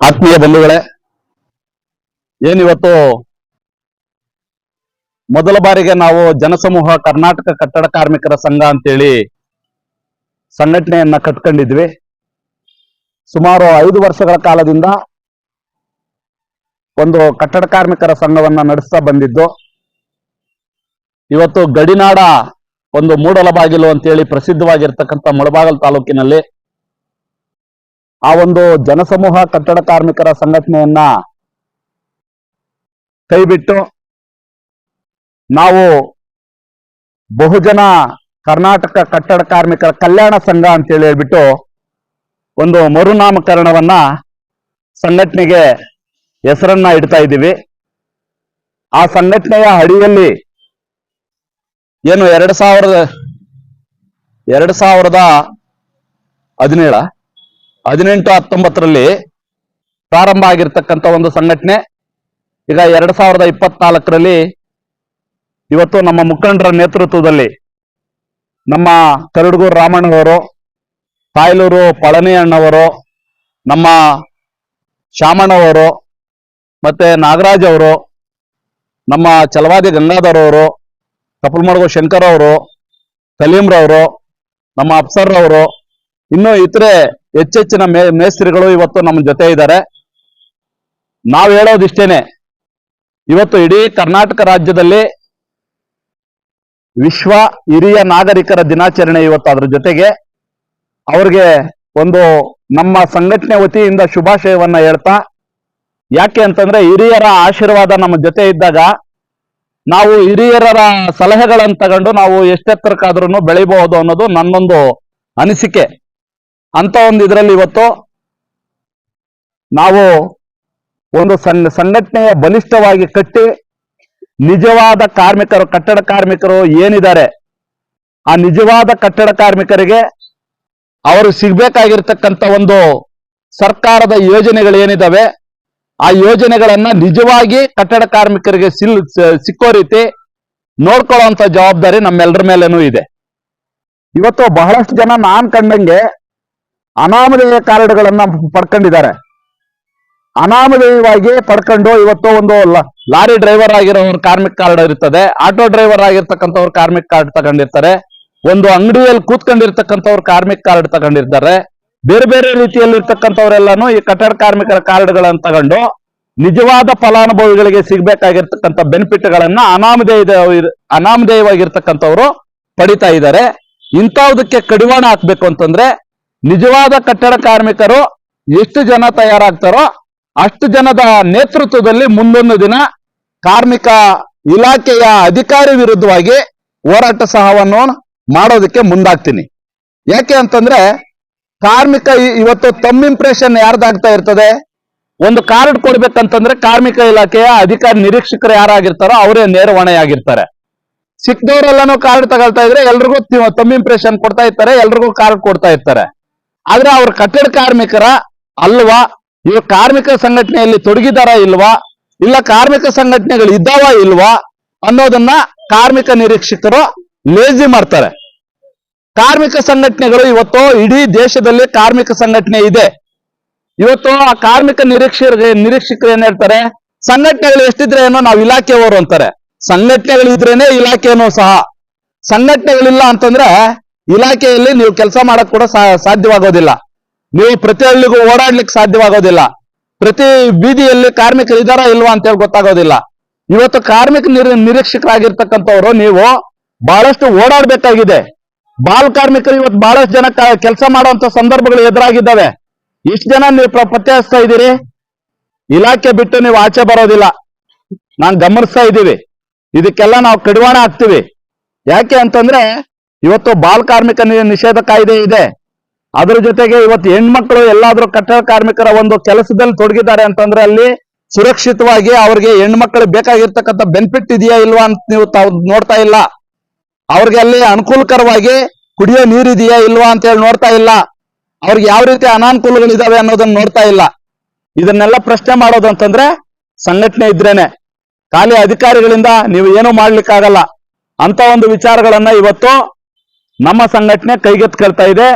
ಆತ್ಮೀಯ ಬಂಧುಗಳೇ, ಏನಿವತ್ತು ಮೊದಲ ಬಾರಿಗೆ ನಾವು ಜನಸಮೂಹ ಕರ್ನಾಟಕ ಕಟ್ಟಡ ಕಾರ್ಮಿಕರ ಸಂಘ ಅಂತೇಳಿ ಸಂಘಟನೆಯನ್ನ ಕಟ್ಕೊಂಡಿದ್ವಿ. ಸುಮಾರು ಐದು ವರ್ಷಗಳ ಕಾಲದಿಂದ ಒಂದು ಕಟ್ಟಡ ಕಾರ್ಮಿಕರ ಸಂಘವನ್ನ ನಡೆಸ್ತಾ ಬಂದಿದ್ದು, ಇವತ್ತು ಗಡಿನಾಡ ಒಂದು ಮೂಡಲ ಮೂಡಲಬಾಗಿಲು ಅಂತೇಳಿ ಪ್ರಸಿದ್ಧವಾಗಿರ್ತಕ್ಕಂಥ ಮುಳಬಾಗಲ್ ತಾಲೂಕಿನಲ್ಲಿ ಆ ಒಂದು ಜನಸಮೂಹ ಕಟ್ಟಡ ಕಾರ್ಮಿಕರ ಸಂಘಟನೆಯನ್ನ ಕೈಬಿಟ್ಟು ನಾವು ಬಹುಜನ ಕರ್ನಾಟಕ ಕಟ್ಟಡ ಕಾರ್ಮಿಕರ ಕಲ್ಯಾಣ ಸಂಘ ಅಂತೇಳಿ ಹೇಳ್ಬಿಟ್ಟು ಒಂದು ಮರುನಾಮಕರಣವನ್ನ ಸಂಘಟನೆಗೆ ಹೆಸರನ್ನ ಇಡ್ತಾ ಇದ್ದೀವಿ. ಆ ಸಂಘಟನೆಯ ಅಡಿಯಲ್ಲಿ ಏನು ಎರಡ್ ಸಾವಿರದ ಎರಡ್ ಸಾವಿರದ ಹದಿನೇಳ? ಹದಿನೆಂಟು ಹತ್ತೊಂಬತ್ತರಲ್ಲಿ ಪ್ರಾರಂಭ ಆಗಿರ್ತಕ್ಕಂಥ ಒಂದು ಸಂಘಟನೆ. ಈಗ ಎರಡ್ ಸಾವಿರದ ಇಪ್ಪತ್ನಾಲ್ಕರಲ್ಲಿ ಇವತ್ತು ನಮ್ಮ ಮುಖಂಡರ ನೇತೃತ್ವದಲ್ಲಿ ನಮ್ಮ ಕರಡುಗೂರು ರಾಮಣ್ಣವರು ತಾಯ್ಲೂರು ಪಳನಿ ಅಣ್ಣವರು ನಮ್ಮ ಶಾಮಣ್ಣವರು ಮತ್ತೆ ನಾಗರಾಜ್ ಅವರು, ನಮ್ಮ ಚಲವಾದಿ ಗಂಗಾಧರ್ ಅವರು ಕಪಲ್ಮಡಗು ಶಂಕರ್ ಅವರು, ಕಲೀಮ್ರವರು, ನಮ್ಮ ಅಪ್ಸರ್ ಅವರು, ಇನ್ನು ಇತರೆ ಹೆಚ್ಚೆಚ್ಚಿನ ಮೇ, ಮೇಸ್ತ್ರಿಗಳು ಇವತ್ತು ನಮ್ಮ ಜೊತೆ ಇದ್ದಾರೆ. ನಾವು ಹೇಳೋದಿಷ್ಟೇನೆ, ಇವತ್ತು ಇಡೀ ಕರ್ನಾಟಕ ರಾಜ್ಯದಲ್ಲಿ ವಿಶ್ವ ಹಿರಿಯ ನಾಗರಿಕರ ದಿನಾಚರಣೆ ಇವತ್ತು ಅದ್ರ ಜೊತೆಗೆ ಅವ್ರಿಗೆ ಒಂದು ನಮ್ಮ ಸಂಘಟನೆ ವತಿಯಿಂದ ಶುಭಾಶಯವನ್ನ ಹೇಳ್ತಾ, ಯಾಕೆ ಅಂತಂದ್ರೆ ಹಿರಿಯರ ಆಶೀರ್ವಾದ ನಮ್ಮ ಜೊತೆ ಇದ್ದಾಗ ನಾವು ಹಿರಿಯರ ಸಲಹೆಗಳನ್ನು ತಗೊಂಡು ನಾವು ಎಷ್ಟೆತ್ತರಕ್ಕಾದ್ರೂ ಬೆಳಿಬಹುದು ಅನ್ನೋದು ನನ್ನೊಂದು ಅನಿಸಿಕೆ. ಅಂತ ಒಂದು ಇದರಲ್ಲಿ ಇವತ್ತು ನಾವು ಒಂದು ಸಣ್ಣ ಸಂಘಟನೆಯ ಬಲಿಷ್ಠವಾಗಿ ಕಟ್ಟಿ ನಿಜವಾದ ಕಾರ್ಮಿಕರು, ಕಟ್ಟಡ ಕಾರ್ಮಿಕರು ಏನಿದ್ದಾರೆ, ಆ ನಿಜವಾದ ಕಟ್ಟಡ ಕಾರ್ಮಿಕರಿಗೆ ಅವರು ಸಿಗ್ಬೇಕಾಗಿರ್ತಕ್ಕಂಥ ಒಂದು ಸರ್ಕಾರದ ಯೋಜನೆಗಳು ಏನಿದಾವೆ, ಆ ಯೋಜನೆಗಳನ್ನ ನಿಜವಾಗಿ ಕಟ್ಟಡ ಕಾರ್ಮಿಕರಿಗೆ ಸಿಲ್ ಸಿಕ್ಕೋ ರೀತಿ ನೋಡ್ಕೊಳ್ಳುವಂತ ಜವಾಬ್ದಾರಿ ನಮ್ಮೆಲ್ಲರ ಮೇಲೇನೂ ಇದೆ. ಇವತ್ತು ಬಹಳಷ್ಟು ಜನ ನಾನ್ ಕಂಡಂಗೆ ಅನಾಮಧೇಯ ಕಾರ್ಡ್ಗಳನ್ನ ಪಡ್ಕೊಂಡಿದ್ದಾರೆ. ಅನಾಮಧೇಯವಾಗಿ ಪಡ್ಕೊಂಡು ಇವತ್ತು ಒಂದು ಲಾರಿ ಡ್ರೈವರ್ ಆಗಿರೋ ಕಾರ್ಮಿಕ ಕಾರ್ಡ್ ಇರ್ತದೆ. ಆಟೋ ಡ್ರೈವರ್ ಆಗಿರ್ತಕ್ಕಂಥವ್ರು ಕಾರ್ಮಿಕ ಕಾರ್ಡ್ ತಗೊಂಡಿರ್ತಾರೆ. ಒಂದು ಅಂಗಡಿಯಲ್ಲಿ ಕೂತ್ಕೊಂಡಿರ್ತಕ್ಕಂಥವ್ರು ಕಾರ್ಮಿಕ್ ಕಾರ್ಡ್ ತಗೊಂಡಿರ್ತಾರೆ. ಬೇರೆ ಬೇರೆ ರೀತಿಯಲ್ಲಿ ಇರ್ತಕ್ಕಂಥವ್ರೆಲ್ಲಾನು ಈ ಕಟ್ಟಡ ಕಾರ್ಮಿಕರ ಕಾರ್ಡ್ಗಳನ್ನು ತಗೊಂಡು ನಿಜವಾದ ಫಲಾನುಭವಿಗಳಿಗೆ ಸಿಗ್ಬೇಕಾಗಿರ್ತಕ್ಕಂಥ ಬೆನಿಫಿಟ್ಗಳನ್ನ ಅನಾಮಧೇಯದ, ಅನಾಮಧೇಯವಾಗಿರ್ತಕ್ಕಂಥವ್ರು ಪಡಿತಾ ಇದ್ದಾರೆ. ಇಂಥದಕ್ಕೆ ಕಡಿವಾಣ ಹಾಕ್ಬೇಕು ಅಂತಂದ್ರೆ ನಿಜವಾದ ಕಟ್ಟಡ ಕಾರ್ಮಿಕರು ಎಷ್ಟು ಜನ ತಯಾರಾಗ್ತಾರೋ ಅಷ್ಟು ಜನದ ನೇತೃತ್ವದಲ್ಲಿ ಮುಂದೊಂದು ದಿನ ಕಾರ್ಮಿಕ ಇಲಾಖೆಯ ಅಧಿಕಾರಿ ವಿರುದ್ಧವಾಗಿ ಹೋರಾಟ ಸಹವನ್ನು ಮಾಡೋದಕ್ಕೆ ಮುಂದಾಗ್ತೀನಿ. ಯಾಕೆ ಅಂತಂದ್ರೆ ಕಾರ್ಮಿಕ ಇವತ್ತು ತಮ್ಮ ಇಂಪ್ರೆಷನ್ ಯಾರ್ದಾಗ್ತಾ ಇರ್ತದೆ? ಒಂದು ಕಾರ್ಡ್ ಕೊಡ್ಬೇಕಂತಂದ್ರೆ ಕಾರ್ಮಿಕ ಇಲಾಖೆಯ ಅಧಿಕಾರಿ ನಿರೀಕ್ಷಕರು ಯಾರಾಗಿರ್ತಾರೋ ಅವರೇ ನೇರ ಹೊಣೆಯಾಗಿರ್ತಾರೆ ಸಿಕ್ಕದವರೆಲ್ಲಾನು ಕಾರ್ಡ್ ತಗೊಳ್ತಾ ಇದ್ರೆ ಎಲ್ರಿಗೂ ತಮ್ಮ ಇಂಪ್ರೆಷನ್ ಕೊಡ್ತಾ ಇರ್ತಾರೆ, ಎಲ್ರಿಗೂ ಕಾರ್ಡ್ ಕೊಡ್ತಾ ಇರ್ತಾರೆ. ಆದ್ರೆ ಅವ್ರ ಕಟ್ಟಡ ಕಾರ್ಮಿಕರ ಅಲ್ವಾ? ಇವ ಕಾರ್ಮಿಕ ಸಂಘಟನೆಯಲ್ಲಿ ತೊಡಗಿದಾರ ಇಲ್ವಾ? ಇಲ್ಲ ಕಾರ್ಮಿಕ ಸಂಘಟನೆಗಳು ಇದ್ದಾವ ಇಲ್ವಾ? ಅನ್ನೋದನ್ನ ಕಾರ್ಮಿಕ ನಿರೀಕ್ಷಕರು ಲೇಜಿ ಮಾಡ್ತಾರೆ. ಕಾರ್ಮಿಕ ಸಂಘಟನೆಗಳು ಇವತ್ತು ಇಡೀ ದೇಶದಲ್ಲಿ ಕಾರ್ಮಿಕ ಸಂಘಟನೆ ಇದೆ. ಇವತ್ತು ಆ ಕಾರ್ಮಿಕ ನಿರೀಕ್ಷಕರಿಗೆ ನಿರೀಕ್ಷಕರು ಏನ್ ಹೇಳ್ತಾರೆ? ಸಂಘಟನೆಗಳು ಎಷ್ಟಿದ್ರೆ ಏನೋ ನಾವು ಇಲಾಖೆಯವರು ಅಂತಾರೆ. ಸಂಘಟನೆಗಳು ಇದ್ರೇನೆ ಇಲಾಖೆನೂ ಸಹ. ಸಂಘಟನೆಗಳಿಲ್ಲ ಅಂತಂದ್ರೆ ಇಲಾಖೆಯಲ್ಲಿ ನೀವು ಕೆಲಸ ಮಾಡಕ್ ಕೂಡ ಸಾಧ್ಯವಾಗೋದಿಲ್ಲ. ನೀವು ಪ್ರತಿ ಹಳ್ಳಿಗೂ ಓಡಾಡ್ಲಿಕ್ಕೆ ಸಾಧ್ಯವಾಗೋದಿಲ್ಲ. ಪ್ರತಿ ಬೀದಿಯಲ್ಲಿ ಕಾರ್ಮಿಕರು ಇದಾರ ಇಲ್ವಾ ಅಂತ ಹೇಳಿ ಗೊತ್ತಾಗೋದಿಲ್ಲ. ಇವತ್ತು ಕಾರ್ಮಿಕ ನಿರ್ ನಿರೀಕ್ಷಕರಾಗಿರ್ತಕ್ಕಂಥವ್ರು ನೀವು ಬಹಳಷ್ಟು ಓಡಾಡ್ಬೇಕಾಗಿದೆ. ಬಾಲ್ ಕಾರ್ಮಿಕರು ಇವತ್ತು ಬಹಳಷ್ಟು ಜನ ಕೆಲಸ ಮಾಡುವಂತ ಸಂದರ್ಭಗಳು ಎದುರಾಗಿದ್ದಾವೆ. ಇಷ್ಟು ಜನ ನೀವು ಪ್ರತಿ ಹಚ್ತಾ ಇದ್ದೀರಿ. ಇಲಾಖೆ ಬಿಟ್ಟು ನೀವು ಆಚೆ ಬರೋದಿಲ್ಲ. ನಾನ್ ಗಮನಿಸ್ತಾ ಇದ್ದೀವಿ. ಇದಕ್ಕೆಲ್ಲ ನಾವು ಕಡಿವಾಣ ಹಾಕ್ತಿವಿ. ಯಾಕೆ ಅಂತಂದ್ರೆ ಇವತ್ತು ಬಾಲ್ ಕಾರ್ಮಿಕ ನಿಷೇಧ ಕಾಯ್ದೆ ಇದೆ. ಅದರ ಜೊತೆಗೆ ಇವತ್ತು ಹೆಣ್ಮಕ್ಳು ಎಲ್ಲಾದ್ರೂ ಕಟ್ಟಡ ಕಾರ್ಮಿಕರ ಒಂದು ಕೆಲಸದಲ್ಲಿ ತೊಡಗಿದ್ದಾರೆ ಅಂತಂದ್ರೆ ಅಲ್ಲಿ ಸುರಕ್ಷಿತವಾಗಿ ಅವ್ರಿಗೆ ಹೆಣ್ಮಕ್ಳು ಬೇಕಾಗಿರ್ತಕ್ಕಂಥ ಬೆನಿಫಿಟ್ ಇದೆಯಾ ಇಲ್ವಾ ಅಂತ ನೀವು ತಾವು ನೋಡ್ತಾ ಇಲ್ಲ. ಅವ್ರಿಗೆ ಅಲ್ಲಿ ಅನುಕೂಲಕರವಾಗಿ ಕುಡಿಯೋ ನೀರಿದೆಯಾ ಇಲ್ವಾ ಅಂತ ಹೇಳಿ ನೋಡ್ತಾ ಇಲ್ಲ. ಅವ್ರಿಗೆ ಯಾವ ರೀತಿ ಅನಾನುಕೂಲಗಳಿದಾವೆ ಅನ್ನೋದನ್ನ ನೋಡ್ತಾ ಇಲ್ಲ. ಇದನ್ನೆಲ್ಲ ಪ್ರಶ್ನೆ ಮಾಡೋದು ಅಂತಂದ್ರೆ ಸಂಘಟನೆ ಇದ್ರೇನೆ. ಖಾಲಿ ಅಧಿಕಾರಿಗಳಿಂದ ನೀವು ಏನು ಮಾಡ್ಲಿಕ್ಕಾಗಲ್ಲ. ಅಂತ ಒಂದು ವಿಚಾರಗಳನ್ನ ಇವತ್ತು ನಮ್ಮ ಸಂಘಟನೆ ಕೈಗೆತ್ಕೊಳ್ತಾ ಇದೆ.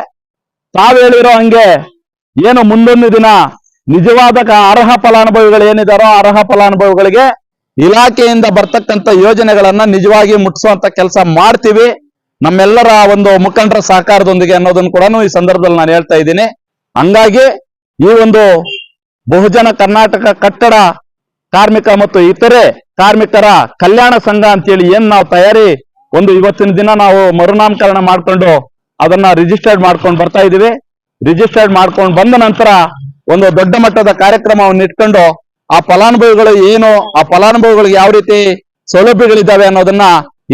ತಾವು ಹೇಳಿರೋ ಹಂಗೆ ಏನು ಮುಂದೊಂದು ದಿನ ನಿಜವಾದ ಅರ್ಹ ಫಲಾನುಭವಿಗಳು ಏನಿದಾರೋ ಅರ್ಹ ಫಲಾನುಭವಿಗಳಿಗೆ ಇಲಾಖೆಯಿಂದ ಬರ್ತಕ್ಕಂಥ ಯೋಜನೆಗಳನ್ನ ನಿಜವಾಗಿ ಮುಟ್ಟಿಸುವಂತ ಕೆಲಸ ಮಾಡ್ತೀವಿ. ನಮ್ಮೆಲ್ಲರ ಒಂದು ಮುಖಂಡರ ಸಹಕಾರದೊಂದಿಗೆ ಅನ್ನೋದನ್ನು ಕೂಡ ಈ ಸಂದರ್ಭದಲ್ಲಿ ನಾನು ಹೇಳ್ತಾ ಇದ್ದೀನಿ. ಹಂಗಾಗಿ ಈ ಒಂದು ಬಹುಜನ ಕರ್ನಾಟಕ ಕಟ್ಟಡ ಕಾರ್ಮಿಕ ಮತ್ತು ಇತರೆ ಕಾರ್ಮಿಕರ ಕಲ್ಯಾಣ ಸಂಘ ಅಂತೇಳಿ ಏನ್ ನಾವು ತಯಾರಿ ಒಂದು ಇವತ್ತಿನ ದಿನ ನಾವು ಮರುನಾಮಕರಣ ಮಾಡ್ಕೊಂಡು ಅದನ್ನ ರಿಜಿಸ್ಟರ್ಡ್ ಮಾಡ್ಕೊಂಡು ಬರ್ತಾ ಇದೀವಿ ರಿಜಿಸ್ಟರ್ಡ್ ಮಾಡ್ಕೊಂಡು ಬಂದ ನಂತರ ಒಂದು ದೊಡ್ಡ ಮಟ್ಟದ ಕಾರ್ಯಕ್ರಮವನ್ನು ಇಟ್ಕೊಂಡು ಆ ಫಲಾನುಭವಿಗಳು ಏನು, ಆ ಫಲಾನುಭವಿಗಳಿಗೆ ಯಾವ ರೀತಿ ಸೌಲಭ್ಯಗಳಿದ್ದಾವೆ ಅನ್ನೋದನ್ನ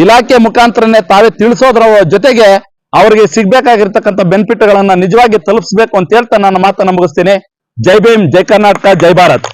ಇಲಾಖೆ ಮುಖಾಂತರನೇ ತಾವೇ ತಿಳಿಸೋದ್ರ ಜೊತೆಗೆ ಅವರಿಗೆ ಸಿಗ್ಬೇಕಾಗಿರ್ತಕ್ಕಂಥ ಬೆನಿಫಿಟ್ ಗಳನ್ನ ನಿಜವಾಗಿ ತಲುಪಿಸಬೇಕು ಅಂತ ಹೇಳ್ತಾ ನನ್ನ ಮಾತನ್ನ ಮುಗಿಸ್ತೀನಿ. ಜೈ ಭೀಮ್, ಜೈ ಕರ್ನಾಟಕ, ಜೈ ಭಾರತ್.